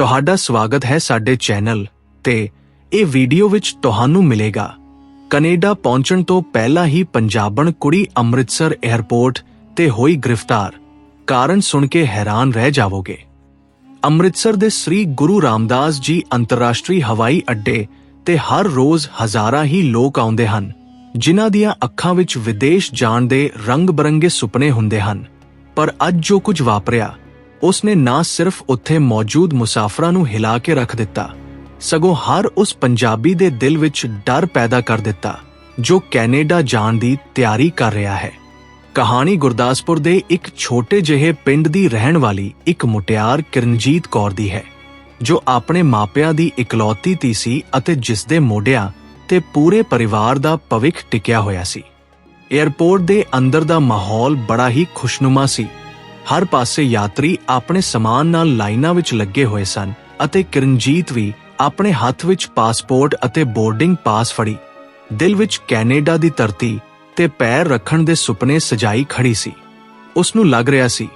ਤੁਹਾਡਾ ਸਵਾਗਤ ਹੈ ਸਾਡੇ ਚੈਨਲ ਤੇ ਇਹ ਵੀਡੀਓ ਵਿੱਚ ਤੁਹਾਨੂੰ ਮਿਲੇਗਾ। ਕੈਨੇਡਾ ਪਹੁੰਚਣ ਤੋਂ ਪਹਿਲਾਂ ਹੀ ਪੰਜਾਬਣ ਕੁੜੀ ਅੰਮ੍ਰਿਤਸਰ 에ਅਰਪੋਰਟ ਤੇ ਹੋਈ ਗ੍ਰਿਫਤਾਰ। ਕਾਰਨ ਸੁਣ ਕੇ ਹੈਰਾਨ ਰਹਿ ਜਾਵੋਗੇ। ਅੰਮ੍ਰਿਤਸਰ ਦੇ ਸ੍ਰੀ ਗੁਰੂ ਰਾਮਦਾਸ ਜੀ ਅੰਤਰਰਾਸ਼ਟਰੀ ਹਵਾਈ ਅੱਡੇ ਤੇ ਹਰ ਰੋਜ਼ ਹਜ਼ਾਰਾਂ ਹੀ ਲੋਕ ਆਉਂਦੇ ਹਨ, ਜਿਨ੍ਹਾਂ ਦੀਆਂ ਅੱਖਾਂ ਵਿੱਚ ਵਿਦੇਸ਼ ਜਾਣ ਦੇ ਰੰਗ-ਬਰੰਗੇ ਸੁਪਨੇ ਹੁੰਦੇ ਹਨ। ਪਰ ਅੱਜ ਜੋ ਕੁਝ ਵਾਪਰਿਆ ਉਸ ਨੇ ਨਾ ਸਿਰਫ ਉੱਥੇ ਮੌਜੂਦ ਮੁਸਾਫਰਾਂ ਨੂੰ ਹਿਲਾ ਕੇ ਰੱਖ ਦਿੱਤਾ, ਸਗੋਂ ਹਰ ਉਸ ਪੰਜਾਬੀ ਦੇ ਦਿਲ ਵਿੱਚ ਡਰ ਪੈਦਾ ਕਰ ਦਿੱਤਾ, ਜੋ ਕੈਨੇਡਾ ਜਾਣ ਦੀ ਤਿਆਰੀ ਕਰ ਰਿਹਾ ਹੈ। ਕਹਾਣੀ ਗੁਰਦਾਸਪੁਰ ਦੇ ਇੱਕ ਛੋਟੇ ਜਿਹੇ ਪਿੰਡ ਦੀ ਰਹਿਣ ਵਾਲੀ ਇੱਕ ਮੁਟਿਆਰ ਕਿਰਨਜੀਤ ਕੌਰ ਦੀ ਹੈ, ਜੋ ਆਪਣੇ ਮਾਪਿਆਂ ਦੀ ਇਕਲੌਤੀ ਧੀ ਸੀ ਅਤੇ ਜਿਸ ਦੇ ਮੋਢਿਆਂ ਤੇ ਪੂਰੇ ਪਰਿਵਾਰ ਦਾ ਭਵਿੱਖ ਟਿਕਿਆ ਹੋਇਆ ਸੀ। 에ਅਰਪੋਰਟ ਦੇ ਅੰਦਰ ਦਾ ਮਾਹੌਲ ਬੜਾ ਹੀ ਖੁਸ਼ਨੁਮਾ ਸੀ। ਹਰ ਪਾਸੇ ਯਾਤਰੀ ਆਪਣੇ ਸਮਾਨ ਨਾਲ ਲਾਈਨਾਂ ਵਿੱਚ ਲੱਗੇ ਹੋਏ ਸਨ ਅਤੇ ਕਿਰਨਜੀਤ ਵੀ ਆਪਣੇ ਹੱਥ ਵਿੱਚ ਪਾਸਪੋਰਟ ਅਤੇ ਬੋਰਡਿੰਗ ਪਾਸ ਫੜੀ। ਦਿਲ ਵਿੱਚ ਕੈਨੇਡਾ ਦੀ ਧਰਤੀ ਤੇ ਪੈਰ ਰੱਖਣ ਦੇ ਸੁਪਨੇ ਸਜਾਈ ਖੜੀ ਸੀ। ਉਸ ਨੂੰ ਲੱਗ ਰਿਹਾ ਸੀ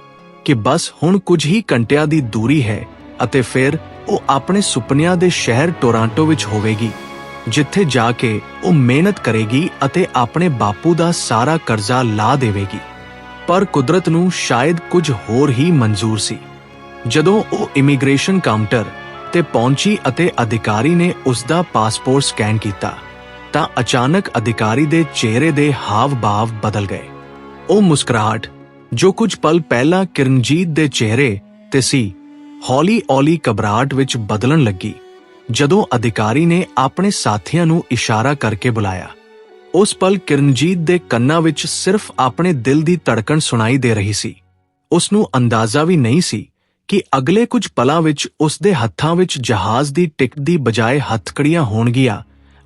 ਕਿ ਬਸ ਹੁਣ ਕੁਝ ਹੀ ਘੰਟਿਆਂ ਦੀ ਦੂਰੀ ਹੈ ਅਤੇ ਫਿਰ ਉਹ ਆਪਣੇ ਸੁਪਨਿਆਂ ਦੇ ਸ਼ਹਿਰ ਟੋਰਾਂਟੋ ਵਿੱਚ ਹੋਵੇਗੀ, ਜਿੱਥੇ ਜਾ ਕੇ ਉਹ ਮਿਹਨਤ ਕਰੇਗੀ ਅਤੇ ਆਪਣੇ ਬਾਪੂ ਦਾ ਸਾਰਾ ਕਰਜ਼ਾ ਲਾ ਦੇਵੇਗੀ। ਪਰ ਕੁਦਰਤ ਨੂੰ ਸ਼ਾਇਦ ਕੁਝ ਹੋਰ ਹੀ ਮਨਜ਼ੂਰ ਸੀ। ਜਦੋਂ ਉਹ ਇਮੀਗ੍ਰੇਸ਼ਨ ਕਾਊਂਟਰ ਤੇ ਪਹੁੰਚੀ ਅਤੇ ਅਧਿਕਾਰੀ ਨੇ ਉਸ ਦਾ ਪਾਸਪੋਰਟ ਸਕੈਨ ਕੀਤਾ, ਤਾਂ ਅਚਾਨਕ ਅਧਿਕਾਰੀ ਦੇ ਚਿਹਰੇ ਦੇ ਹਾਵ-ਭਾਵ ਬਦਲ ਗਏ। ਉਹ ਮੁਸਕਰਾਹਟ, ਜੋ ਕੁਝ ਪਲ ਪਹਿਲਾਂ ਕਿਰਨਜੀਤ ਦੇ ਚਿਹਰੇ ਤੇ ਸੀ, ਹੌਲੀ-ਹੌਲੀ ਘਬਰਾਹਟ ਵਿੱਚ ਬਦਲਣ ਲੱਗੀ, ਜਦੋਂ ਅਧਿਕਾਰੀ ਨੇ ਆਪਣੇ ਸਾਥੀਆਂ ਨੂੰ ਇਸ਼ਾਰਾ ਕਰਕੇ ਬੁਲਾਇਆ। ਉਸ ਪਲ ਕਿਰਨਜੀਤ ਦੇ ਕੰਨਾਂ ਵਿੱਚ ਸਿਰਫ ਆਪਣੇ ਦਿਲ ਦੀ ਧੜਕਣ ਸੁਣਾਈ ਦੇ ਰਹੀ ਸੀ। ਉਸ ਨੂੰ ਅੰਦਾਜ਼ਾ ਵੀ ਨਹੀਂ ਸੀ ਕਿ ਅਗਲੇ ਕੁਝ ਪਲਾਂ ਵਿੱਚ ਉਸ ਦੇ ਹੱਥਾਂ ਵਿੱਚ ਜਹਾਜ਼ ਦੀ ਟਿਕਟ ਦੀ ਬਜਾਏ ਹੱਥਕੜੀਆਂ ਹੋਣਗੀਆਂ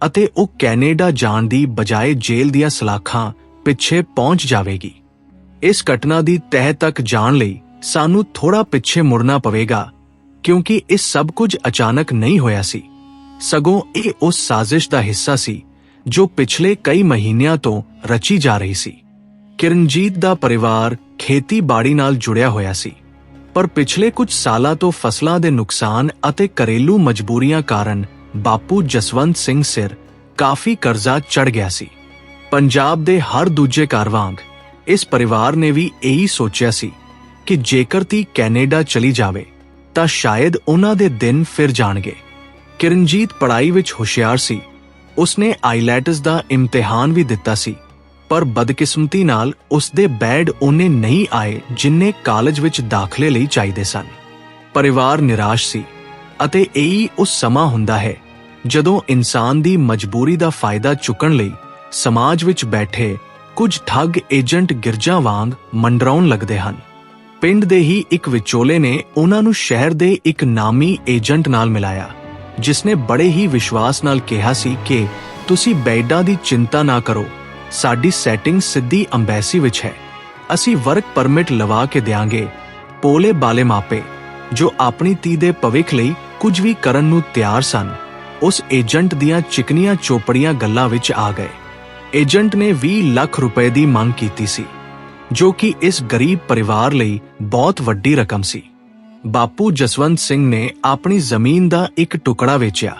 ਅਤੇ ਉਹ ਕੈਨੇਡਾ ਜਾਣ ਦੀ ਬਜਾਏ ਜੇਲ੍ਹ ਦੀਆਂ ਸਲਾਖਾਂ ਪਿੱਛੇ ਪਹੁੰਚ ਜਾਵੇਗੀ। ਇਸ ਘਟਨਾ ਦੀ ਤਹਿ ਤੱਕ ਜਾਣ ਲਈ ਸਾਨੂੰ ਥੋੜਾ ਪਿੱਛੇ ਮੁੜਨਾ ਪਵੇਗਾ, ਕਿਉਂਕਿ ਇਹ ਸਭ ਕੁਝ ਅਚਾਨਕ ਨਹੀਂ ਹੋਇਆ ਸੀ। ਸਗੋਂ ਇਹ ਉਸ ਸਾਜ਼ਿਸ਼ ਦਾ ਹਿੱਸਾ ਸੀ ਜੋ ਪਿਛਲੇ ਕਈ ਮਹੀਨਿਆਂ ਤੋਂ ਰਚੀ ਜਾ ਰਹੀ ਸੀ। ਕਿਰਨਜੀਤ ਦਾ ਪਰਿਵਾਰ ਖੇਤੀਬਾੜੀ ਨਾਲ ਜੁੜਿਆ ਹੋਇਆ ਸੀ। ਪਰ ਪਿਛਲੇ ਕੁਝ ਸਾਲਾਂ ਤੋਂ ਫਸਲਾਂ ਦੇ ਨੁਕਸਾਨ ਅਤੇ ਘਰੇਲੂ ਮਜਬੂਰੀਆਂ ਕਾਰਨ ਬਾਪੂ ਜਸਵੰਤ ਸਿੰਘ ਸਿਰ ਕਾਫੀ ਕਰਜ਼ਾ ਚੜ ਗਿਆ ਸੀ। ਪੰਜਾਬ ਦੇ ਹਰ ਦੂਜੇ ਘਰ ਵਾਂਗ ਇਸ ਪਰਿਵਾਰ ਨੇ ਵੀ ਇਹੀ ਸੋਚਿਆ ਸੀ ਕਿ ਜੇਕਰ ਤੀ ਕੈਨੇਡਾ ਚਲੀ ਜਾਵੇ, ਤਾਂ ਸ਼ਾਇਦ ਉਹਨਾਂ ਦੇ ਦਿਨ ਫਿਰ ਜਾਣਗੇ। ਕਿਰਨਜੀਤ ਪੜ੍ਹਾਈ ਵਿੱਚ ਹੁਸ਼ਿਆਰ ਸੀ ਉਸਨੇ ਆਈਲੈਟਸ ਦਾ ਇਮਤਿਹਾਨ ਵੀ ਦਿੱਤਾ ਸੀ, ਪਰ ਬਦਕਿਸਮਤੀ ਨਾਲ ਉਸਦੇ ਬੈਡ ਉਹਨੇ ਨਹੀਂ ਆਏ ਜਿੰਨੇ ਕਾਲਜ ਵਿੱਚ ਦਾਖਲੇ ਲਈ ਚਾਹੀਦੇ ਸਨ। ਪਰਿਵਾਰ ਨਿਰਾਸ਼ ਸੀ ਅਤੇ ਇਹੀ ਉਸ ਸਮਾਂ ਹੁੰਦਾ ਹੈ ਜਦੋਂ ਇਨਸਾਨ ਦੀ ਮਜਬੂਰੀ ਦਾ ਫਾਇਦਾ ਚੁੱਕਣ ਲਈ ਸਮਾਜ ਵਿੱਚ ਬੈਠੇ ਕੁਝ ਠੱਗ ਏਜੰਟ ਗਿਰਜਾ ਵਾਂਗ ਮੰਡਰਾਉਣ ਲੱਗਦੇ ਹਨ। ਪਿੰਡ ਦੇ ਹੀ ਇੱਕ ਵਿਚੋਲੇ ਨੇ ਉਹਨਾਂ ਨੂੰ ਸ਼ਹਿਰ ਦੇ ਇੱਕ ਨਾਮੀ ਏਜੰਟ ਨਾਲ ਮਿਲਾਇਆ। ਜਿਸਨੇ ਬੜੇ ਹੀ ਵਿਸ਼ਵਾਸ ਨਾਲ ਕਿਹਾ ਸੀ ਕਿ ਤੁਸੀਂ ਬੈਡਾਂ ਦੀ ਚਿੰਤਾ ਨਾ ਕਰੋ, ਸਾਡੀ ਸੈਟਿੰਗ ਸਿੱਧੀ ਅੰਬੈਸੀ ਵਿੱਚ ਹੈ। ਅਸੀਂ ਵਰਕ ਪਰਮਿਟ ਲਵਾ ਕੇ ਦੇਾਂਗੇ ਪੋਲੇ ਬਾਲੇ ਮਾਪੇ, ਜੋ ਆਪਣੀ ਧੀ ਦੇ ਭਵਿੱਖ ਲਈ ਕੁਝ ਵੀ ਕਰਨ ਨੂੰ ਤਿਆਰ ਸਨ, ਉਸ ਏਜੰਟ ਦੀਆਂ ਚਿਕਨੀਆਂ ਚੋਪੜੀਆਂ ਗੱਲਾਂ ਵਿੱਚ ਆ ਗਏ। ਏਜੰਟ ਨੇ 20 ਲੱਖ ਰੁਪਏ ਦੀ ਮੰਗ ਕੀਤੀ ਸੀ, ਜੋ ਕਿ ਇਸ ਗਰੀਬ ਪਰਿਵਾਰ ਲਈ ਬਹੁਤ ਵੱਡੀ ਰਕਮ ਸੀ। ਬਾਪੂ ਜਸਵੰਤ ਸਿੰਘ ਨੇ ਆਪਣੀ ਜ਼ਮੀਨ ਦਾ ਇੱਕ ਟੁਕੜਾ ਵੇਚਿਆ।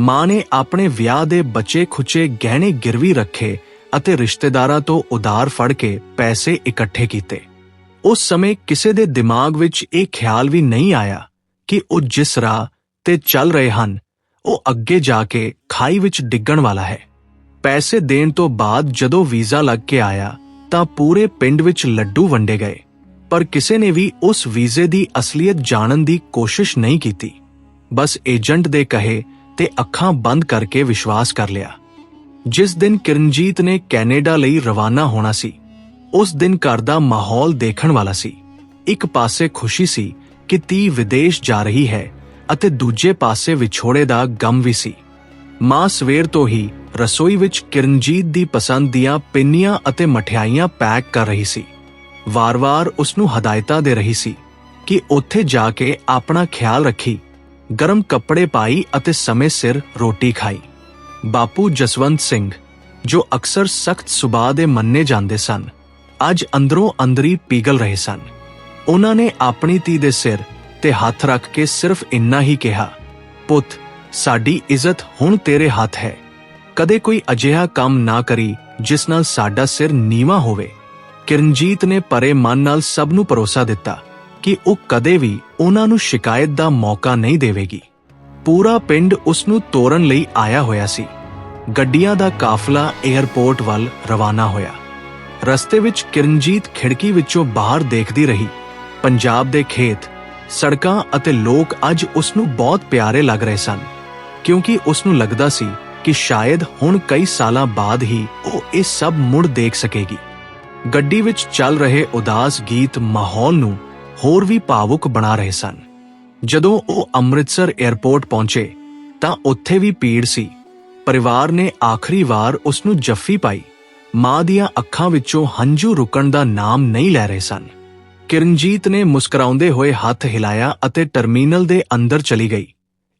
ਮਾਂ ਨੇ ਆਪਣੇ ਵਿਆਹ ਦੇ ਬਚੇ ਖੁਚੇ ਗਹਿਣੇ ਗਿਰਵੀ ਰੱਖੇ ਅਤੇ ਰਿਸ਼ਤੇਦਾਰਾਂ ਤੋਂ ਉਧਾਰ ਫੜ ਕੇ ਪੈਸੇ ਇਕੱਠੇ ਕੀਤੇ। ਉਸ ਸਮੇਂ ਕਿਸੇ ਦੇ ਦਿਮਾਗ ਵਿੱਚ ਇਹ ਖਿਆਲ ਵੀ ਨਹੀਂ ਆਇਆ ਕਿ ਉਹ ਜਿਸ ਰਾਹ ਤੇ ਚੱਲ ਰਹੇ ਹਨ, ਉਹ ਅੱਗੇ ਜਾ ਕੇ ਖਾਈ ਵਿੱਚ ਡਿੱਗਣ ਵਾਲਾ ਹੈ। ਪੈਸੇ ਦੇਣ ਤੋਂ ਬਾਅਦ ਜਦੋਂ ਵੀਜ਼ਾ ਲੱਗ ਕੇ ਆਇਆ ਤਾਂ ਪੂਰੇ ਪਿੰਡ ਵਿੱਚ ਲੱਡੂ ਵੰਡੇ ਗਏ। ਪਰ ਕਿਸੇ ਨੇ ਵੀ ਉਸ ਵੀਜ਼ੇ ਦੀ ਅਸਲੀਅਤ ਜਾਣਨ ਦੀ ਕੋਸ਼ਿਸ਼ ਨਹੀਂ ਕੀਤੀ। ਬਸ ਏਜੰਟ ਦੇ ਕਹੇ ਤੇ ਅੱਖਾਂ ਬੰਦ ਕਰਕੇ ਵਿਸ਼ਵਾਸ ਕਰ ਲਿਆ। ਜਿਸ ਦਿਨ ਕਿਰਨਜੀਤ ਨੇ ਕੈਨੇਡਾ ਲਈ ਰਵਾਨਾ ਹੋਣਾ ਸੀ, ਉਸ ਦਿਨ ਘਰ ਦਾ ਮਾਹੌਲ ਦੇਖਣ ਵਾਲਾ ਸੀ। ਇੱਕ ਪਾਸੇ ਖੁਸ਼ੀ ਸੀ ਕਿ ਤੀ ਵਿਦੇਸ਼ ਜਾ ਰਹੀ ਹੈ ਅਤੇ ਦੂਜੇ ਪਾਸੇ ਵਿਛੋੜੇ ਦਾ ਗਮ ਵੀ ਸੀ। ਮਾਂ ਸਵੇਰ ਤੋਂ ਹੀ ਰਸੋਈ ਵਿੱਚ ਕਿਰਨਜੀਤ ਦੀ ਪਸੰਦ ਦੀਆਂ ਪਿੰਨੀਆਂ ਅਤੇ ਮਠਿਆਈਆਂ ਪੈਕ ਕਰ ਰਹੀ ਸੀ। ਵਾਰ-ਵਾਰ ਉਸ ਨੂੰ ਹਦਾਇਤਾਂ ਦੇ ਰਹੀ ਸੀ ਕਿ ਉੱਥੇ ਜਾ ਕੇ ਆਪਣਾ ਖਿਆਲ ਰੱਖੀ, ਗਰਮ ਕੱਪੜੇ ਪਾਈ ਅਤੇ ਸਮੇਂ ਸਿਰ ਰੋਟੀ ਖਾਈ। ਬਾਪੂ ਜਸਵੰਤ ਸਿੰਘ, ਜੋ ਅਕਸਰ ਸਖਤ ਸੁਭਾਅ ਦੇ ਮੰਨੇ ਜਾਂਦੇ ਸਨ, ਅੱਜ ਅੰਦਰੋਂ ਅੰਦਰੀ ਪੀਗਲ ਰਹੇ ਸਨ। ਉਹਨਾਂ ਨੇ ਆਪਣੀ ਧੀ ਦੇ ਸਿਰ ਤੇ ਹੱਥ ਰੱਖ ਕੇ ਸਿਰਫ ਇੰਨਾ ਹੀ ਕਿਹਾ, ਪੁੱਤ, ਸਾਡੀ ਇੱਜ਼ਤ ਹੁਣ ਤੇਰੇ ਹੱਥ ਹੈ। ਕਦੇ ਕੋਈ ਅਜਿਹਾ ਕੰਮ ਨਾ ਕਰੀ, ਜਿਸ ਨਾਲ ਸਾਡਾ ਸਿਰ ਨੀਵਾ ਹੋਵੇ। ਕਿਰਨਜੀਤ ਨੇ ਪਰੇ ਮਨ ਨਾਲ ਸਭ ਨੂੰ ਭਰੋਸਾ ਦਿੱਤਾ ਕਿ ਉਹ ਕਦੇ ਵੀ ਉਹਨਾਂ ਨੂੰ ਸ਼ਿਕਾਇਤ ਦਾ ਮੌਕਾ ਨਹੀਂ ਦੇਵੇਗੀ। ਪੂਰਾ ਪਿੰਡ ਉਸ ਨੂੰ ਤੋਰਨ ਲਈ ਆਇਆ ਹੋਇਆ ਸੀ। ਗੱਡੀਆਂ ਦਾ ਕਾਫਲਾ 에ਅਰਪੋਰਟ ਵੱਲ ਰਵਾਨਾ ਹੋਇਆ। ਰਸਤੇ ਵਿੱਚ ਕਿਰਨਜੀਤ ਖਿੜਕੀ ਵਿੱਚੋਂ ਬਾਹਰ ਦੇਖਦੀ ਰਹੀ। ਪੰਜਾਬ ਦੇ ਖੇਤ, ਸੜਕਾਂ ਅਤੇ ਲੋਕ ਅੱਜ ਉਸ ਨੂੰ ਬਹੁਤ ਪਿਆਰੇ ਲੱਗ ਰਹੇ ਸਨ, ਕਿਉਂਕਿ ਉਸ ਨੂੰ ਲੱਗਦਾ ਸੀ ਕਿ ਸ਼ਾਇਦ ਹੁਣ ਕਈ ਸਾਲਾਂ ਬਾਅਦ ਹੀ ਉਹ ਇਹ ਸਭ ਮੁੜ ਦੇਖ ਸਕੇਗੀ। ਗੱਡੀ ਵਿੱਚ ਚੱਲ ਰਹੇ ਉਦਾਸ ਗੀਤ ਮਾਹੌਲ ਨੂੰ ਹੋਰ ਵੀ ਭਾਵੁਕ ਬਣਾ ਰਹੇ ਸਨ। ਜਦੋਂ ਉਹ ਅੰਮ੍ਰਿਤਸਰ 에ਅਰਪੋਰਟ ਪਹੁੰਚੇ, ਤਾਂ ਉੱਥੇ ਵੀ ਭੀੜ ਸੀ। ਪਰਿਵਾਰ ਨੇ ਆਖਰੀ ਵਾਰ ਉਸ ਨੂੰ ਜੱਫੀ ਪਾਈ। ਮਾਂ ਦੀਆਂ ਅੱਖਾਂ ਵਿੱਚੋਂ ਹੰਝੂ ਰੁਕਣ ਦਾ ਨਾਮ ਨਹੀਂ ਲੈ ਰਹੇ ਸਨ। ਕਿਰਨਜੀਤ ਨੇ ਮੁਸਕਰਾਉਂਦੇ ਹੋਏ ਹੱਥ ਹਿਲਾਇਆ ਅਤੇ ਟਰਮੀਨਲ ਦੇ ਅੰਦਰ ਚਲੀ ਗਈ।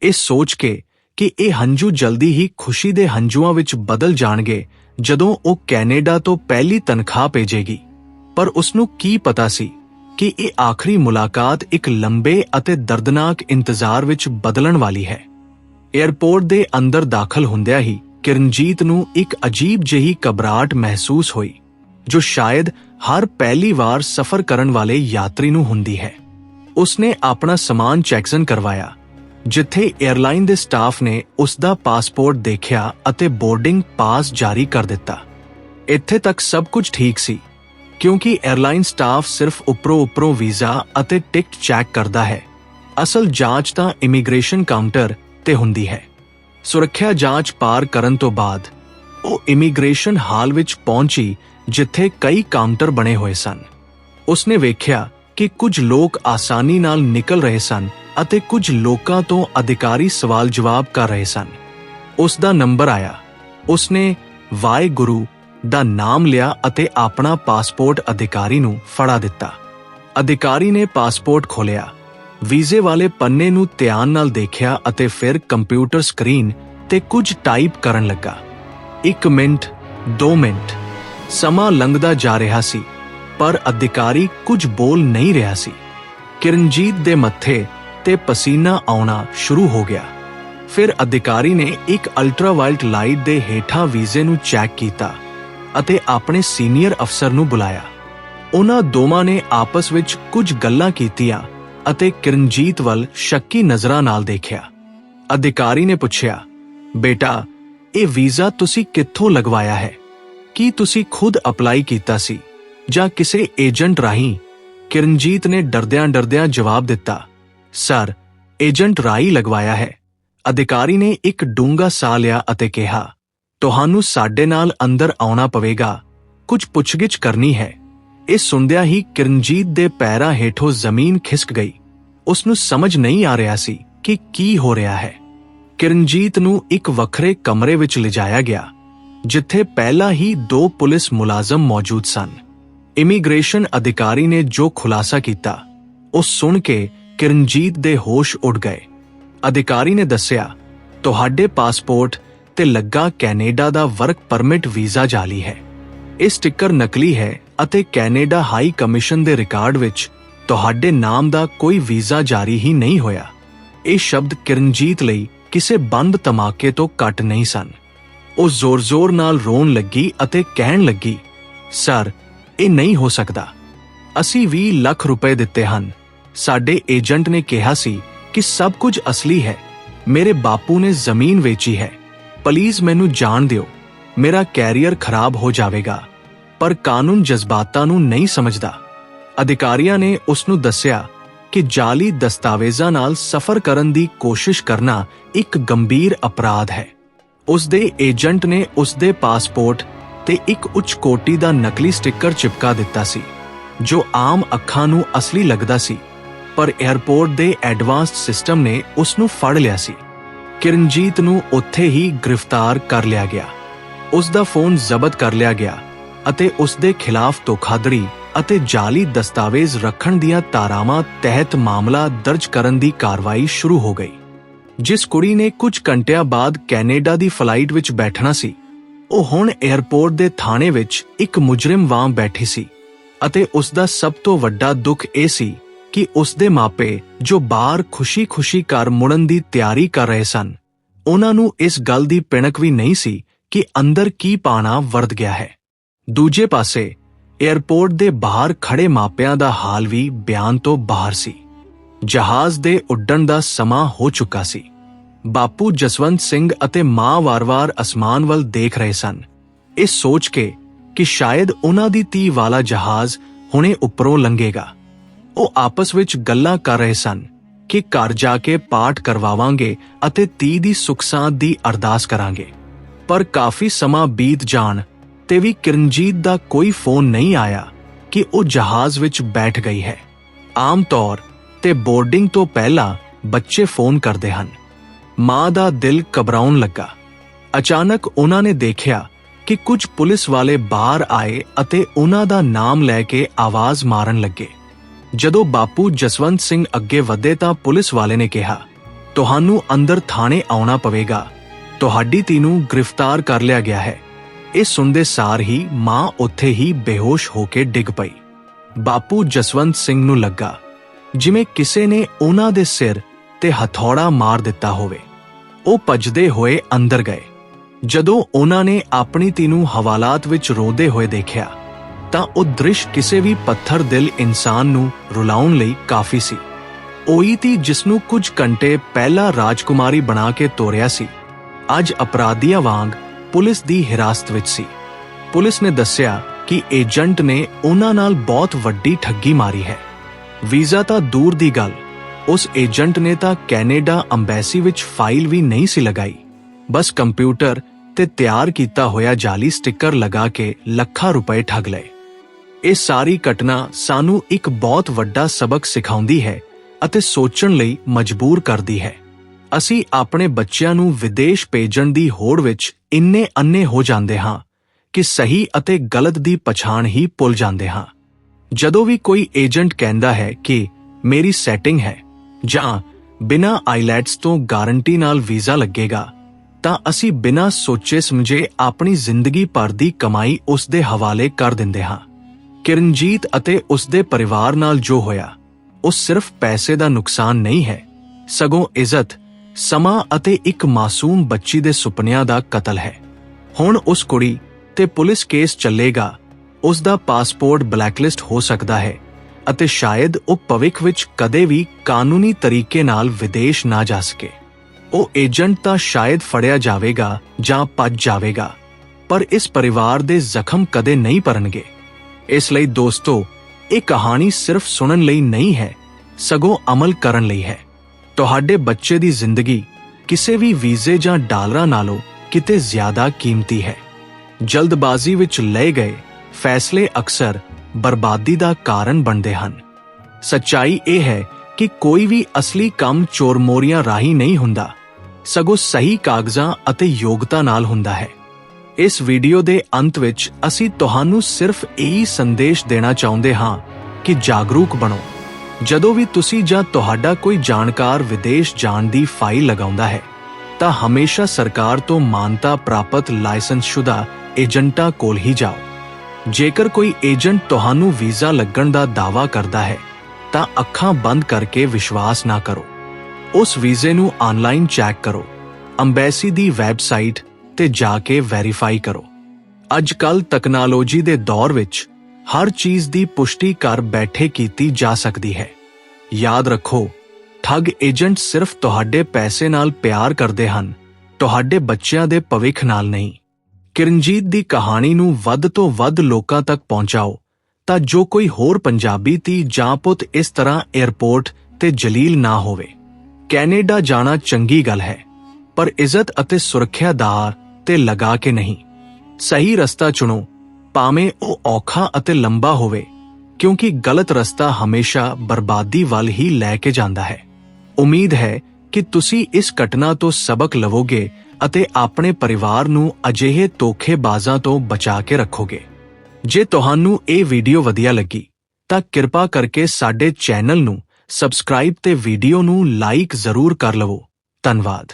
ਇਹ ਸੋਚ ਕੇ ਕਿ ਇਹ ਹੰਝੂ ਜਲਦੀ ਹੀ ਖੁਸ਼ੀ ਦੇ ਹੰਝੂਆਂ ਵਿੱਚ ਬਦਲ ਜਾਣਗੇ ਜਦੋਂ ਉਹ ਕੈਨੇਡਾ ਤੋਂ ਪਹਿਲੀ ਤਨਖਾਹ ਭੇਜੇਗੀ। ਪਰ ਉਸ ਨੂੰ ਕੀ ਪਤਾ ਸੀ ਕਿ ਇਹ ਆਖਰੀ ਮੁਲਾਕਾਤ ਇੱਕ ਲੰਬੇ ਅਤੇ ਦਰਦਨਾਕ ਇੰਤਜ਼ਾਰ ਵਿੱਚ ਬਦਲਣ ਵਾਲੀ ਹੈ। 에ਅਰਪੋਰਟ ਦੇ ਅੰਦਰ ਦਾਖਲ ਹੁੰਦਿਆਂ ਹੀ ਕਿਰਨਜੀਤ ਨੂੰ ਇੱਕ ਅਜੀਬ ਜਿਹੀ ਘਬਰਾਹਟ ਮਹਿਸੂਸ ਹੋਈ, ਜੋ ਸ਼ਾਇਦ ਹਰ ਪਹਿਲੀ ਵਾਰ ਸਫ਼ਰ ਕਰਨ ਵਾਲੇ ਯਾਤਰੀ ਨੂੰ ਹੁੰਦੀ ਹੈ। ਉਸਨੇ ਆਪਣਾ ਸਮਾਨ ਚੈਕਸਨ ਕਰਵਾਇਆ ਜਿੱਥੇ 에ਅਰਲਾਈਨ ਦੇ ਸਟਾਫ ਨੇ ਉਸ ਦਾ ਪਾਸਪੋਰਟ ਦੇਖਿਆ ਅਤੇ ਬੋਰਡਿੰਗ ਪਾਸ ਜਾਰੀ ਕਰ ਦਿੱਤਾ। ਇੱਥੇ ਤੱਕ ਸਭ ਕੁਝ ਠੀਕ ਸੀ, ਕਿਉਂਕਿ 에ਅਰਲਾਈਨ ਸਟਾਫ ਸਿਰਫ ਉੱਪਰੋਂ ਉੱਪਰੋਂ ਵੀਜ਼ਾ ਅਤੇ ਟਿਕਟ ਚੈੱਕ ਕਰਦਾ ਹੈ। ਅਸਲ ਜਾਂਚ ਤਾਂ ਇਮੀਗ੍ਰੇਸ਼ਨ ਕਾਊਂਟਰ ਤੇ ਹੁੰਦੀ ਹੈ। ਸੁਰੱਖਿਆ ਜਾਂਚ ਪਾਰ ਕਰਨ ਤੋਂ ਬਾਅਦ ਉਹ ਇਮੀਗ੍ਰੇਸ਼ਨ ਹਾਲ ਵਿੱਚ ਪਹੁੰਚੀ, ਜਿੱਥੇ ਕਈ ਕਾਊਂਟਰ ਬਣੇ ਹੋਏ ਸਨ। ਉਸਨੇ ਵੇਖਿਆ ਕਿ ਕੁਝ ਲੋਕ ਆਸਾਨੀ ਨਾਲ ਨਿਕਲ ਰਹੇ ਸਨ ਅਤੇ ਕੁਝ ਲੋਕਾਂ ਤੋਂ ਅਧਿਕਾਰੀ ਸਵਾਲ ਜਵਾਬ ਕਰ ਰਹੇ ਸਨ। ਉਸ ਦਾ ਨੰਬਰ ਆਇਆ। ਉਸਨੇ ਵਾਹਿਗੁਰੂ ਦਾ ਨਾਮ ਲਿਆ ਅਤੇ ਆਪਣਾ ਪਾਸਪੋਰਟ ਅਧਿਕਾਰੀ ਨੂੰ ਫੜਾ ਦਿੱਤਾ। ਅਧਿਕਾਰੀ ਨੇ ਪਾਸਪੋਰਟ ਖੋਲ੍ਹਿਆ। ਵੀਜ਼ੇ ਵਾਲੇ ਪੰਨੇ ਨੂੰ ਧਿਆਨ ਨਾਲ ਦੇਖਿਆ ਅਤੇ ਫਿਰ ਕੰਪਿਊਟਰ ਸਕਰੀਨ ਤੇ ਕੁਝ ਟਾਈਪ ਕਰਨ ਲੱਗਾ। 1 ਮਿੰਟ 2 ਮਿੰਟ। ਸਮਾਂ ਲੰਘਦਾ ਜਾ ਰਿਹਾ ਸੀ, ਪਰ ਅਧਿਕਾਰੀ ਕੁਝ ਬੋਲ ਨਹੀਂ ਰਿਹਾ ਸੀ। ਕਿਰਨਜੀਤ ਦੇ ਮੱਥੇ ਤੇ ਪਸੀਨਾ ਆਉਣਾ ਸ਼ੁਰੂ ਹੋ ਗਿਆ। ਫਿਰ ਅਧਿਕਾਰੀ ਨੇ ਇੱਕ ਅਲਟਰਾਵਾਇਲਟ ਲਾਈਟ ਦੇ ਹੇਠਾਂ ਵੀਜ਼ੇ ਨੂੰ ਚੈੱਕ ਕੀਤਾ ਅਤੇ ਆਪਣੇ ਸੀਨੀਅਰ ਅਫਸਰ ਨੂੰ ਬੁਲਾਇਆ। ਉਹਨਾਂ ਦੋਵਾਂ ਨੇ ਆਪਸ ਵਿੱਚ ਕੁਝ ਗੱਲਾਂ ਕੀਤੀਆਂ ਅਤੇ ਕਿਰਨਜੀਤ ਵੱਲ ਸ਼ੱਕੀ ਨਜ਼ਰਾਂ ਨਾਲ ਦੇਖਿਆ। ਅਧਿਕਾਰੀ ਨੇ ਪੁੱਛਿਆ, ਬੇਟਾ, ਇਹ ਵੀਜ਼ਾ ਤੁਸੀਂ ਕਿੱਥੋਂ ਲਗਵਾਇਆ ਹੈ? ਕੀ ਤੁਸੀਂ ਖੁਦ ਅਪਲਾਈ ਕੀਤਾ ਸੀ ਜਾਂ ਕਿਸੇ ਏਜੰਟ ਰਾਹੀਂ? ਕਿਰਨਜੀਤ ਨੇ ਡਰਦਿਆਂ-ਡਰਦਿਆਂ ਜਵਾਬ ਦਿੱਤਾ ਸਰ, ਏਜੰਟ ਰਾਹੀਂ ਲਗਵਾਇਆ ਹੈ। ਅਧਿਕਾਰੀ ਨੇ ਇੱਕ ਡੂੰਗਾ ਸਾਹ ਲਿਆ ਅਤੇ ਕਿਹਾ, ਤੁਹਾਨੂੰ ਸਾਡੇ ਨਾਲ ਅੰਦਰ ਆਉਣਾ ਪਵੇਗਾ। ਕੁਝ ਪੁੱਛਗਿੱਛ ਕਰਨੀ ਹੈ। ਇਹ ਸੁਣਦਿਆਂ ਹੀ ਕਿਰਨਜੀਤ ਦੇ ਪੈਰਾਂ ਹੇਠੋਂ ਜ਼ਮੀਨ ਖਿਸਕ ਗਈ। ਉਸ ਨੂੰ ਸਮਝ ਨਹੀਂ ਆ ਰਿਹਾ ਸੀ ਕਿ ਕੀ ਹੋ ਰਿਹਾ ਹੈ। ਕਿਰਨਜੀਤ ਨੂੰ ਇੱਕ ਵੱਖਰੇ ਕਮਰੇ ਵਿੱਚ ਲਿਜਾਇਆ ਗਿਆ, ਜਿੱਥੇ ਪਹਿਲਾਂ ਹੀ ਦੋ ਪੁਲਿਸ ਮੁਲਾਜ਼ਮ ਮੌਜੂਦ ਸਨ। ਇਮੀਗ੍ਰੇਸ਼ਨ ਅਧਿਕਾਰੀ ਨੇ ਜੋ ਖੁਲਾਸਾ ਕੀਤਾ, ਉਹ ਸੁਣ ਕੇ ਕਿਰਨਜੀਤ ਦੇ ਹੋਸ਼ ਉੱਡ ਗਏ। ਅਧਿਕਾਰੀ ਨੇ ਦੱਸਿਆ, ਤੁਹਾਡੇ ਪਾਸਪੋਰਟ ਤੇ ਲੱਗਾ ਕੈਨੇਡਾ ਦਾ ਵਰਕ ਪਰਮਿਟ ਵੀਜ਼ਾ ਜਾਲੀ ਹੈ। ਇਹ ਸਟicker ਨਕਲੀ ਹੈ ਅਤੇ ਕੈਨੇਡਾ ਹਾਈ ਕਮਿਸ਼ਨ ਦੇ ਰਿਕਾਰਡ ਵਿੱਚ ਤੁਹਾਡੇ ਨਾਮ ਦਾ ਕੋਈ ਵੀਜ਼ਾ ਜਾਰੀ ਹੀ ਨਹੀਂ ਹੋਇਆ। ਇਹ ਸ਼ਬਦ ਕਿਰਨਜੀਤ ਲਈ ਕਿਸੇ ਬੰਬ ਧਮਾਕੇ ਤੋਂ ਘੱਟ ਨਹੀਂ ਸਨ। ਉਹ ਜ਼ੋਰ-ਜ਼ੋਰ ਨਾਲ ਰੋਣ ਲੱਗੀ ਅਤੇ ਕਹਿਣ ਲੱਗੀ, ਸਰ, ਇਹ ਨਹੀਂ ਹੋ ਸਕਦਾ। ਅਸੀਂ 20 ਲੱਖ ਰੁਪਏ ਦਿੱਤੇ ਹਨ। ਸਾਡੇ ਏਜੰਟ ਨੇ ਕਿਹਾ ਸੀ ਕਿ ਸਭ ਕੁਝ ਅਸਲੀ ਹੈ। ਮੇਰੇ ਬਾਪੂ ਨੇ ਜ਼ਮੀਨ ਵੇਚੀ ਹੈ। ਪਲੀਜ਼ ਮੈਨੂੰ ਜਾਣ ਦਿਓ। ਮੇਰਾ ਕੈਰੀਅਰ ਖਰਾਬ ਹੋ ਜਾਵੇਗਾ। ਪਰ ਕਾਨੂੰਨ ਜਜ਼ਬਾਤਾਂ ਨੂੰ ਨਹੀਂ ਸਮਝਦਾ। ਅਧਿਕਾਰੀਆਂ ਨੇ ਉਸ ਨੂੰ ਦੱਸਿਆ ਕਿ ਜਾਲੀ ਦਸਤਾਵੇਜ਼ਾਂ ਨਾਲ ਸਫ਼ਰ ਕਰਨ ਦੀ ਕੋਸ਼ਿਸ਼ ਕਰਨਾ ਇੱਕ ਗੰਭੀਰ ਅਪਰਾਧ ਹੈ। ਉਸ ਦੇ ਏਜੰਟ ਨੇ ਉਸ ਦੇ ਪਾਸਪੋਰਟ ਤੇ ਇੱਕ ਉੱਚ ਕੋਟੀ ਦਾ ਨਕਲੀ ਸਟicker ਚਿਪਕਾ ਦਿੱਤਾ ਸੀ, ਜੋ ਆਮ ਅੱਖਾਂ ਨੂੰ ਅਸਲੀ ਲੱਗਦਾ ਸੀ। ਪਰ 에ਅਰਪੋਰਟ ਦੇ ਐਡਵਾਂਸਡ ਸਿਸਟਮ ਨੇ ਉਸ ਨੂੰ ਫੜ ਲਿਆ ਸੀ। ਕਿਰਨਜੀਤ ਨੂੰ ਉੱਥੇ ਹੀ ਗ੍ਰਿਫਤਾਰ ਕਰ ਲਿਆ ਗਿਆ। ਉਸ ਦਾ ਫੋਨ ਜ਼ਬਤ ਕਰ ਲਿਆ ਗਿਆ ਅਤੇ ਉਸ ਦੇ ਖਿਲਾਫ ਧੋਖਾਧੜੀ ਅਤੇ ਜਾਲੀ ਦਸਤਾਵੇਜ਼ ਰੱਖਣ ਦੀਆਂ ਤਾਰਾਵਾਂ ਤਹਿਤ ਮਾਮਲਾ ਦਰਜ ਕਰਨ ਦੀ ਕਾਰਵਾਈ ਸ਼ੁਰੂ ਹੋ ਗਈ। ਜਿਸ ਕੁੜੀ ਨੇ ਕੁਝ ਘੰਟਿਆਂ ਬਾਅਦ ਕੈਨੇਡਾ ਦੀ ਫਲਾਈਟ ਵਿੱਚ ਬੈਠਣਾ ਸੀ, ਉਹ ਹੁਣ 에ਅਰਪੋਰਟ ਦੇ ਥਾਣੇ ਵਿੱਚ ਇੱਕ ਮੁਜਰਮ ਵਾਂਗ ਬੈਠੀ ਸੀ ਅਤੇ ਉਸ ਦਾ ਸਭ ਤੋਂ ਵੱਡਾ ਦੁੱਖ ਇਹ ਸੀ ਕਿ ਉਸ ਦੇ ਮਾਪੇ ਜੋ ਬਾਹਰ ਖੁਸ਼ੀ-ਖੁਸ਼ੀ ਘਰ ਮੁੜਨ ਦੀ ਤਿਆਰੀ ਕਰ ਰਹੇ ਸਨ, ਉਹਨਾਂ ਨੂੰ ਇਸ ਗੱਲ ਦੀ ਪਿਣਕ ਵੀ ਨਹੀਂ ਸੀ ਕਿ ਅੰਦਰ ਕੀ ਪਾਣਾ ਵਰਤ ਗਿਆ ਹੈ। ਦੂਜੇ ਪਾਸੇ 에ਅਰਪੋਰਟ ਦੇ ਬਾਹਰ ਖੜੇ ਮਾਪਿਆਂ ਦਾ ਹਾਲ ਵੀ ਬਿਆਨ ਤੋਂ ਬਾਹਰ ਸੀ। ਜਹਾਜ਼ ਦੇ ਉੱਡਣ ਦਾ ਸਮਾਂ ਹੋ ਚੁੱਕਾ ਸੀ। ਬਾਪੂ ਜਸਵੰਤ ਸਿੰਘ ਅਤੇ ਮਾਂ ਵਾਰ-ਵਾਰ ਅਸਮਾਨ ਵੱਲ ਦੇਖ ਰਹੇ ਸਨ। ਇਹ ਸੋਚ ਕੇ ਕਿ ਸ਼ਾਇਦ ਉਹਨਾਂ ਦੀ ਧੀ ਵਾਲਾ ਜਹਾਜ਼ ਹੁਣੇ ਉੱਪਰੋਂ ਲੰਘੇਗਾ। ਉਹ ਆਪਸ ਵਿੱਚ ਗੱਲਾਂ ਕਰ ਰਹੇ ਸਨ ਕਿ ਘਰ ਜਾ ਕੇ ਪਾਠ ਕਰਵਾਵਾਂਗੇ ਅਤੇ ਧੀ ਦੀ ਸੁਖ ਸਾਂਦ ਦੀ ਅਰਦਾਸ ਕਰਾਂਗੇ। ਪਰ ਕਾਫੀ ਸਮਾਂ ਬੀਤ ਜਾਣ ਤੇ ਵੀ ਕਿਰਨਜੀਤ ਦਾ ਕੋਈ ਫੋਨ ਨਹੀਂ ਆਇਆ ਕਿ ਉਹ ਜਹਾਜ਼ ਵਿੱਚ ਬੈਠ ਗਈ ਹੈ। ਆਮ ਤੌਰ ਤੇ ਬੋਰਡਿੰਗ ਤੋਂ ਪਹਿਲਾਂ ਬੱਚੇ ਫੋਨ ਕਰਦੇ ਹਨ। ਮਾਂ ਦਾ ਦਿਲ ਘਬਰਾਉਣ ਲੱਗਾ। ਅਚਾਨਕ ਉਹਨਾਂ ਨੇ ਦੇਖਿਆ ਕਿ ਕੁਝ ਪੁਲਿਸ ਵਾਲੇ ਬਾਹਰ ਆਏ ਅਤੇ ਉਹਨਾਂ ਦਾ ਨਾਮ ਲੈ ਕੇ ਆਵਾਜ਼ ਮਾਰਨ ਲੱਗੇ। ਜਦੋਂ ਬਾਪੂ ਜਸਵੰਤ ਸਿੰਘ ਅੱਗੇ ਵਧੇ ਤਾਂ ਪੁਲਿਸ ਵਾਲੇ ਨੇ ਕਿਹਾ, ਤੁਹਾਨੂੰ ਅੰਦਰ ਥਾਣੇ ਆਉਣਾ ਪਵੇਗਾ। ਤੁਹਾਡੀ ਧੀ ਨੂੰ ਗ੍ਰਿਫਤਾਰ ਕਰ ਲਿਆ ਗਿਆ ਹੈ। ਇਹ ਸੁਣਦੇ ਸਾਰ ਹੀ ਮਾਂ ਉੱਥੇ ਹੀ ਬੇਹੋਸ਼ ਹੋ ਕੇ ਡਿੱਗ ਪਈ। ਬਾਪੂ ਜਸਵੰਤ ਸਿੰਘ ਨੂੰ ਲੱਗਾ, ਜਿਵੇਂ ਕਿਸੇ ਨੇ ਉਹਨਾਂ ਦੇ ਸਿਰ ਤੇ ਹਥੌੜਾ ਮਾਰ ਦਿੱਤਾ ਹੋਵੇ। ਉਹ ਭੱਜਦੇ ਹੋਏ ਅੰਦਰ ਗਏ। ਜਦੋਂ ਉਹਨਾਂ ਨੇ ਆਪਣੀ ਧੀ ਨੂੰ ਹਵਾਲਾਤ ਵਿੱਚ ਰੋਂਦੇ ਹੋਏ ਦੇਖਿਆ ਤਾਂ ਉਹ ਦ੍ਰਿਸ਼ ਕਿਸੇ ਵੀ ਪੱਥਰ ਦਿਲ ਇਨਸਾਨ ਨੂੰ ਰੁਲਾਉਣ ਲਈ ਕਾਫੀ ਸੀ। ਉਹੀ ਤੀ ਜਿਸ ਨੂੰ ਕੁਝ ਘੰਟੇ ਪਹਿਲਾਂ ਰਾਜਕੁਮਾਰੀ ਬਣਾ ਕੇ ਤੋਰਿਆ ਸੀ। ਅੱਜ ਅਪਰਾਧੀਆਂ ਵਾਂਗ ਪੁਲਿਸ ਦੀ ਹਿਰਾਸਤ ਵਿੱਚ ਸੀ। ਪੁਲਿਸ ਨੇ ਦੱਸਿਆ ਕਿ ਏਜੰਟ ਨੇ ਉਹਨਾਂ ਨਾਲ ਬਹੁਤ ਵੱਡੀ ਠੱਗੀ ਮਾਰੀ ਹੈ। ਵੀਜ਼ਾ ਤਾਂ ਦੂਰ ਦੀ ਗੱਲ, ਉਸ ਏਜੰਟ ਨੇ ਤਾਂ ਕੈਨੇਡਾ ਅੰਬੈਸੀ ਵਿੱਚ ਫਾਈਲ ਵੀ ਨਹੀਂ ਸੀ ਲਗਾਈ। ਬਸ ਕੰਪਿਊਟਰ ਤੇ ਤਿਆਰ ਕੀਤਾ ਹੋਇਆ ਜਾਲੀ ਸਟicker ਲਗਾ ਕੇ ਲੱਖਾਂ ਰੁਪਏ ਠੱਗ ਲਏ। ਇਹ ਸਾਰੀ ਘਟਨਾ ਸਾਨੂੰ ਇੱਕ ਬਹੁਤ ਵੱਡਾ ਸਬਕ ਸਿਖਾਉਂਦੀ ਹੈ ਅਤੇ ਸੋਚਣ ਲਈ ਮਜਬੂਰ ਕਰਦੀ ਹੈ। ਅਸੀਂ ਆਪਣੇ ਬੱਚਿਆਂ ਨੂੰ ਵਿਦੇਸ਼ ਭੇਜਣ ਦੀ ਹੋੜ ਵਿੱਚ ਇੰਨੇ ਅੰਨੇ ਹੋ ਜਾਂਦੇ ਹਾਂ ਕਿ ਸਹੀ ਅਤੇ ਗਲਤ ਦੀ ਪਛਾਣ ਹੀ ਭੁੱਲ ਜਾਂਦੇ ਹਾਂ। ਜਦੋਂ ਵੀ ਕੋਈ ਏਜੰਟ ਕਹਿੰਦਾ ਹੈ ਕਿ ਮੇਰੀ ਸੈਟਿੰਗ ਹੈ ਜਾਂ ਬਿਨਾਂ ਆਈਲੈਟਸ ਤੋਂ ਗਾਰੰਟੀ ਨਾਲ ਵੀਜ਼ਾ ਲੱਗੇਗਾ, ਤਾਂ ਅਸੀਂ ਬਿਨਾਂ ਸੋਚੇ ਸਮਝੇ ਆਪਣੀ ਜ਼ਿੰਦਗੀ ਭਰ ਦੀ ਕਮਾਈ ਉਸ ਦੇ ਹਵਾਲੇ ਕਰ ਦਿੰਦੇ ਹਾਂ। ਕਿਰਨਜੀਤ ਅਤੇ ਉਸ ਦੇ ਪਰਿਵਾਰ ਨਾਲ ਜੋ ਹੋਇਆ, ਉਹ ਸਿਰਫ ਪੈਸੇ ਦਾ ਨੁਕਸਾਨ ਨਹੀਂ ਹੈ। ਸਗੋਂ ਇੱਜ਼ਤ, ਸਮਾਂ ਅਤੇ ਇੱਕ ਮਾਸੂਮ ਬੱਚੀ ਦੇ ਸੁਪਨਿਆਂ ਦਾ ਕਤਲ ਹੈ। ਹੁਣ ਉਸ ਕੁੜੀ ਤੇ ਪੁਲਿਸ ਕੇਸ ਚੱਲੇਗਾ ਉਸ ਦਾ ਪਾਸਪੋਰਟ ਬਲੈਕਲਿਸਟ ਹੋ ਸਕਦਾ ਹੈ ਅਤੇ ਸ਼ਾਇਦ ਉਹ ਭਵਿੱਖ ਵਿੱਚ ਕਦੇ ਵੀ ਕਾਨੂੰਨੀ ਤਰੀਕੇ ਨਾਲ ਵਿਦੇਸ਼ ਨਾ ਜਾ ਸਕੇ। ਉਹ ਏਜੰਟ ਤਾਂ ਸ਼ਾਇਦ ਫੜਿਆ ਜਾਵੇਗਾ ਜਾਂ ਭੱਜ ਜਾਵੇਗਾ, ਪਰ ਇਸ ਪਰਿਵਾਰ ਦੇ ਜ਼ਖਮ ਕਦੇ ਨਹੀਂ ਭਰਨਗੇ। ਇਸ ਲਈ ਦੋਸਤੋ, ਇਹ ਕਹਾਣੀ ਸਿਰਫ ਸੁਣਨ ਲਈ ਨਹੀਂ ਹੈ, ਸਗੋਂ ਅਮਲ ਕਰਨ ਲਈ ਹੈ। ਤੁਹਾਡੇ ਬੱਚੇ ਦੀ ਜ਼ਿੰਦਗੀ ਕਿਸੇ ਵੀ ਵੀਜ਼ੇ ਜਾਂ ਡਾਲਰਾਂ ਨਾਲੋਂ ਕਿਤੇ ਜ਼ਿਆਦਾ ਕੀਮਤੀ ਹੈ। ਜਲਦਬਾਜ਼ੀ ਵਿੱਚ ਲਏ ਗਏ ਫੈਸਲੇ ਅਕਸਰ ਬਰਬਾਦੀ ਦਾ ਕਾਰਨ ਬਣਦੇ ਹਨ। ਸੱਚਾਈ ਇਹ ਹੈ ਕਿ ਕੋਈ ਵੀ ਅਸਲੀ ਕੰਮ ਚੋਰਮੋਰੀਆਂ ਰਾਹੀਂ ਨਹੀਂ ਹੁੰਦਾ, ਸਗੋਂ ਸਹੀ ਕਾਗਜ਼ਾਂ ਅਤੇ ਯੋਗਤਾ ਨਾਲ ਹੁੰਦਾ ਹੈ। ਇਸ ਵੀਡੀਓ ਦੇ ਅੰਤ ਵਿੱਚ ਅਸੀਂ ਤੁਹਾਨੂੰ ਸਿਰਫ ਇਹੀ ਸੰਦੇਸ਼ ਦੇਣਾ ਚਾਹੁੰਦੇ ਹਾਂ ਕਿ ਜਾਗਰੂਕ ਬਣੋ। ਜਦੋਂ ਵੀ ਤੁਸੀਂ ਜਾਂ ਤੁਹਾਡਾ ਕੋਈ ਜਾਣਕਾਰ ਵਿਦੇਸ਼ ਜਾਣ ਦੀ ਫਾਈਲ ਲਗਾਉਂਦਾ ਹੈ, ਤਾਂ ਹਮੇਸ਼ਾ ਸਰਕਾਰ ਤੋਂ ਮਾਨਤਾ ਪ੍ਰਾਪਤ ਲਾਇਸੈਂਸਸ਼ੁਦਾ ਏਜੰਟਾਂ ਕੋਲ ਹੀ ਜਾਓ। ਜੇਕਰ ਕੋਈ ਏਜੰਟ ਤੁਹਾਨੂੰ ਵੀਜ਼ਾ ਲੱਗਣ ਦਾ ਦਾਅਵਾ ਕਰਦਾ ਹੈ, ਤਾਂ ਅੱਖਾਂ ਬੰਦ ਕਰਕੇ ਵਿਸ਼ਵਾਸ ਨਾ ਕਰੋ। ਉਸ ਵੀਜ਼ੇ ਨੂੰ ਆਨਲਾਈਨ ਚੈੱਕ ਕਰੋ। ਅੰਬੈਸੀ ਦੀ ਵੈਬਸਾਈਟ ਤੇ ਜਾ ਕੇ ਵੈਰੀਫਾਈ ਕਰੋ। ਅੱਜ ਕੱਲ ਤਕਨਾਲੋਜੀ ਦੇ ਦੌਰ ਵਿੱਚ ਹਰ ਚੀਜ਼ ਦੀ ਪੁਸ਼ਟੀ ਘਰ ਬੈਠੇ ਕੀਤੀ ਜਾ ਸਕਦੀ ਹੈ। ਯਾਦ ਰੱਖੋ, ਠੱਗ ਏਜੰਟ ਸਿਰਫ ਤੁਹਾਡੇ ਪੈਸੇ ਨਾਲ ਪਿਆਰ ਕਰਦੇ ਹਨ, ਤੁਹਾਡੇ ਬੱਚਿਆਂ ਦੇ ਭਵਿੱਖ ਨਾਲ ਨਹੀਂ। ਕਿਰਨਜੀਤ ਦੀ ਕਹਾਣੀ ਨੂੰ ਵੱਧ ਤੋਂ ਵੱਧ ਲੋਕਾਂ ਤੱਕ ਪਹੁੰਚਾਓ, ਤਾਂ ਜੋ ਕੋਈ ਹੋਰ ਪੰਜਾਬੀ ਤੀ ਜਾਂ ਪੁੱਤ ਇਸ ਤਰ੍ਹਾਂ 에ਅਰਪੋਰਟ ਤੇ ਜਲੀਲ ਨਾ ਹੋਵੇ। ਕੈਨੇਡਾ ਜਾਣਾ ਚੰਗੀ ਗੱਲ ਹੈ, ਪਰ ਇੱਜ਼ਤ ਅਤੇ ਸੁਰੱਖਿਆ ਦਾ ਤੇ ਲਗਾ ਕੇ ਨਹੀਂ। ਸਹੀ ਰਸਤਾ ਚੁਣੋ, ਭਾਵੇਂ ਉਹ ਔਖਾ ਅਤੇ ਲੰਬਾ ਹੋਵੇ, ਕਿਉਂਕਿ ਗਲਤ ਰਸਤਾ ਹਮੇਸ਼ਾ ਬਰਬਾਦੀ ਵੱਲ ਹੀ ਲੈ ਕੇ ਜਾਂਦਾ ਹੈ। ਉਮੀਦ ਹੈ ਕਿ ਤੁਸੀਂ ਇਸ ਘਟਨਾ ਤੋਂ ਸਬਕ ਲਵੋਗੇ ਅਤੇ ਆਪਣੇ ਪਰਿਵਾਰ ਨੂੰ ਅਜਿਹੇ ਧੋਖੇਬਾਜ਼ਾਂ ਤੋਂ ਬਚਾ ਕੇ ਰੱਖੋਗੇ। ਜੇ ਤੁਹਾਨੂੰ ਇਹ ਵੀਡੀਓ ਵਧੀਆ ਲੱਗੀ, ਤਾਂ ਕਿਰਪਾ ਕਰਕੇ ਸਾਡੇ ਚੈਨਲ ਨੂੰ ਸਬਸਕ੍ਰਾਈਬ ਤੇ ਵੀਡੀਓ ਨੂੰ ਲਾਈਕ ਜ਼ਰੂਰ ਕਰ ਲਵੋ। ਧੰਨਵਾਦ।